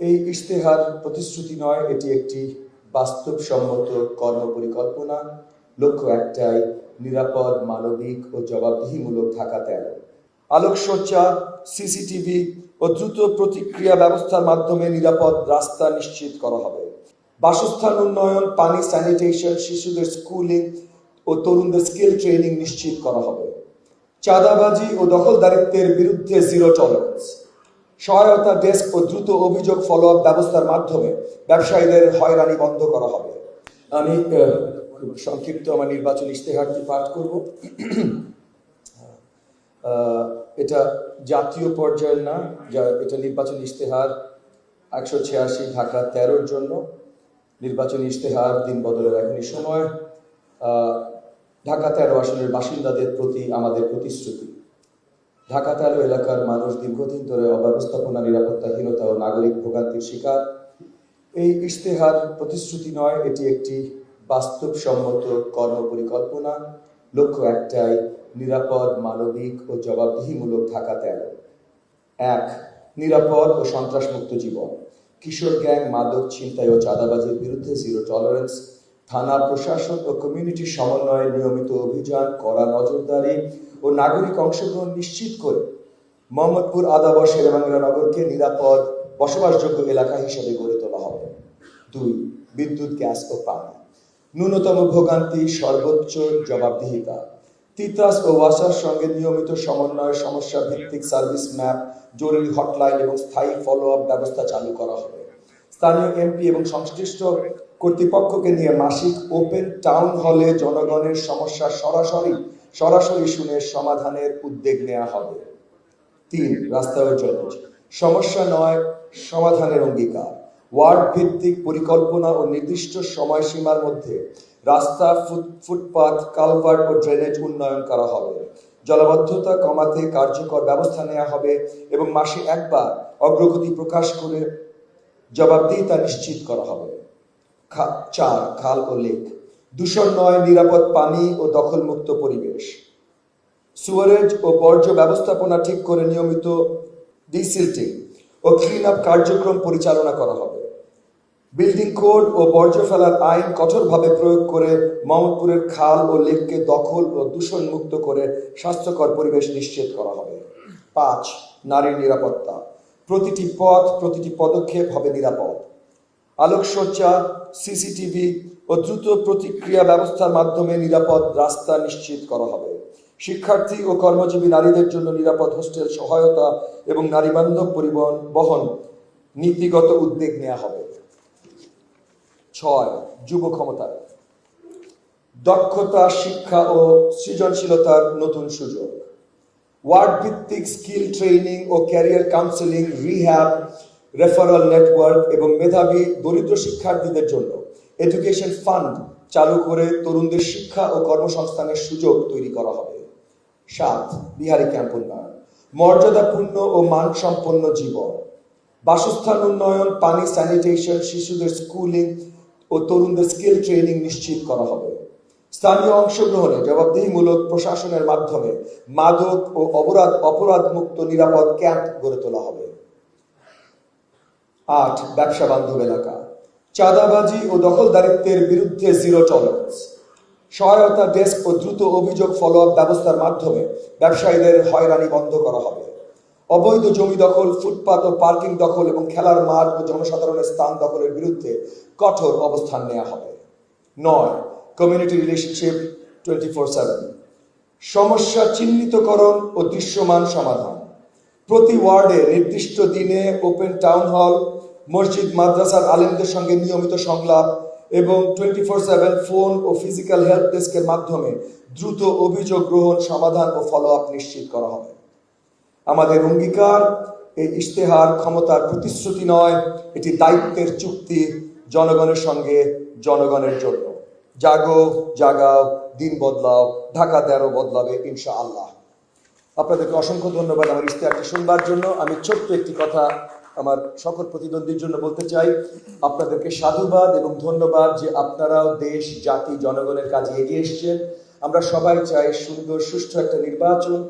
এই ইশতেহার প্রতিশ্রুতি নয়, এটি একটি বাস্তবসম্মত কর্মপরিকল্পনা। লক্ষ্য একটাই, নিরাপদ, মানবিক ও জবাবদিহিমূলক ঢাকা তেরো আলোকসজ্জা, সিসিটিভি ও দ্রুত প্রতিক্রিয়া ব্যবস্থার মাধ্যমে নিরাপদ রাস্তা নিশ্চিত করা হবে। বাসস্থান উন্নয়ন, পানি, স্যানিটেশন, শিশুদের স্কুলিং ও তরুণদের স্কিল ট্রেনিং নিশ্চিত করা হবে। চাঁদাবাজি ও দখলদারিত্বের বিরুদ্ধে জিরো টলারেন্স। সহায়তা ডেস্ক ও দ্রুত অভিযোগ ফলো আপ ব্যবস্থার মাধ্যমে ব্যবসায়ীদের হয়রানি বন্ধ করা হবে। আমি সংক্ষিপ্ত আমার নির্বাচন ইশতেহারটি পাঠ করব। এটা জাতীয় পর্যায়ের না, যা এটা নির্বাচন ইশতেহার একশো ছিয়াশি ঢাকা তেরোর জন্য। নির্বাচনী ইশতেহার দিন বদলের এখনই সময়। ঢাকা তেরো আসনের বাসিন্দাদের প্রতি আমাদের প্রতিশ্রুতি। ঢাকা তেরো এলাকার মানুষ দীর্ঘদিন ধরে অব্যবস্থাপনা নিরাপত্তাহীনতা ও নাগরিক ভোগান্তির শিকার। এই ইশতেহার প্রতিশ্রুতি নয়, এটি একটি বাস্তবসম্মত কর্মপরিকল্পনা। লক্ষ্য একটাই, নিরাপদ, মানবিক ও জবাবদিহিমূলক ঢাকা তেরো এক, নিরাপদ ও সন্ত্রাসমুক্ত জীবন। কিশোর গ্যাং, মাদক, ছিনতাই ও চাঁদাবাজির বিরুদ্ধে জিরো টলারেন্স থানা প্রশাসন ও কমিউনিটির সমন্বয়ে নিয়মিত অভিযান করা নজরদারি ও নাগরিক অংশগ্রহণ নিশ্চিত করে মোহাম্মদপুর আদাবর শেরেবাংলা নগরকে নিরাপদ বসবাসযোগ্য এলাকা হিসেবে গড়ে তোলা হবে। দুই, বিদ্যুৎ, গ্যাস ও পানি। ন্যূনতম ভোগান্তি, সর্বোচ্চ জবাবদিহিতা। তিতাস ও ওয়াসার সঙ্গে নিয়মিত সমন্বয় সমস্যা ভিত্তিক সার্ভিস ম্যাপ, জরুরি হটলাইন এবং স্থায়ী ফলো আপ ব্যবস্থা চালু করা হবে। স্থানীয় এমপি এবং সংশ্লিষ্ট কর্তৃপক্ষকে নিয়ে মাসিক ওপেন টাউন হলে জনগণের সমস্যা সরাসরি সরাসরি শুনে সমাধানের উদ্যোগ নেওয়া হবে। তিন রাস্তা জলজ সমস্যা নয়, সমাধানের অঙ্গীকার। ওয়ার্ড ভিত্তিক পরিকল্পনা ও নির্দিষ্ট সময়সীমার মধ্যে রাস্তা, ফুট- ফুটপাত, কালভার্ট ও ড্রেনেজ উন্নয়ন করা হবে। জলাবদ্ধতা কমাতে কার্যকর ব্যবস্থা নেওয়া হবে এবং মাসে একবার অগ্রগতি প্রকাশ করে জবাবদিহিতা নিশ্চিত করা হবে। চার, খাল ও লেক। দূষণ নয়, নিরাপদ পানি ও দখলমুক্ত পরিবেশ। সুয়ারেজ ও বর্জ্য ব্যবস্থাপনা ঠিক করে নিয়মিত ডিসিল্টিং ও ক্লিন আপ কার্যক্রম পরিচালনা করা হবে। বিল্ডিং কোড ও বর্জ্য ফেলার আইন কঠোরভাবে প্রয়োগ করে মোহাম্মদপুরের খাল ও লেককে দখল ও দূষণ মুক্ত করে স্বাস্থ্যকর পরিবেশ নিশ্চিত করা হবে। পাঁচ, নারীর নিরাপত্তা। প্রতিটি পথ, প্রতিটি পদক্ষেপ হবে নিরাপদ। আলোকসজ্জা, সিসিটিভি ও দ্রুত প্রতিক্রিয়া ব্যবস্থার মাধ্যমে নিরাপদ রাস্তা নিশ্চিত করা হবে। শিক্ষার্থী ও কর্মজীবী নারীদের জন্য নিরাপদ হোস্টেল সহায়তা এবং নারীবান্ধব পরিবহন বহন নীতিগত উদ্যোগ নেওয়া হবে। ছয়, যুব ক্ষমতা। দক্ষতা, শিক্ষা ও সৃজনশীলতার নতুন সুযোগ। ওয়ার্ড ভিত্তিক স্কিল ট্রেনিং ও career counselling, rehab referral network এবং মেধাবী দরিদ্র শিক্ষার্থীদের জন্য এডুকেশন ফান্ড চালু করে তরুণদের শিক্ষা ও কর্মসংস্থানের সুযোগ তৈরি করা হবে। সাত, বিহারি ক্যাম্প উন্নয়ন। মর্যাদাপূর্ণ ও মানসম্পন্ন জীবন। বাসস্থান উন্নয়ন, পানি স্যানিটেশন শিশুদের স্কুলিং ও তরুণদের স্কিল ট্রেনিং নিশ্চিত করা হবে। স্থানীয় অংশগ্রহণে জবাবদিহিমূলক প্রশাসনের মাধ্যমে মাদক ও অপরাধ অপরাধ মুক্ত নিরাপদ ক্যাম্প গড়ে তোলা হবে। আট ব্যবসা বান্ধব এলাকা। চাঁদাবাজি ও দখলদারিত্বের বিরুদ্ধে জিরো টলারেন্স সহায়তা ডেস্ক ও দ্রুত অভিযোগ ফলো আপ ব্যবস্থার মাধ্যমে ব্যবসায়ীদের হয়রানি বন্ধ করা হবে। অবৈধ জমি দখল, ফুটপাত ও পার্কিং দখল এবং খেলার মাঠ ও জনসাধারণের স্থান দখলের বিরুদ্ধে কঠোর অবস্থান নেওয়া হবে। নয় community relationship twenty four seven সমস্যা চিহ্নিতকরণ ও দৃশ্যমান সমাধান। প্রতি ওয়ার্ডে নির্দিষ্ট দিনে ওপেন টাউন হল, মসজিদ, মাদ্রাসার আলেমদের সঙ্গে নিয়মিত সংলাপ এবং টোয়েন্টি ফোর সেভেন ফোন ও ফিজিক্যাল হেল্প ডেস্কের মাধ্যমে দ্রুত অভিযোগ গ্রহণ, সমাধান ও ফলো আপ নিশ্চিত করা হবে। আমাদের অঙ্গীকার, এই ইশতেহার ক্ষমতার প্রতিশ্রুতি নয়, এটি দায়িত্বের চুক্তি জনগণের সঙ্গে জনগণের জন্য। জাগো, জাগাও, দিন বদলাও, ঢাকা তেরো বদলাবে ইনশা আল্লাহ আপনাদেরকে অসংখ্য ধন্যবাদ আমার ইশতেহারটি শুনবার জন্য। আমি ছোট্ট একটি কথা আমার সকল প্রতিদ্বন্দ্বীর জন্য বলতে চাই। আপনাদেরকে সাধুবাদ এবং ধন্যবাদ যে আপনারাও দেশ, জাতি, জনগণের কাজে এগিয়ে এসছেন। আমরা সবাই চাই সুন্দর, সুষ্ঠু একটা নির্বাচন।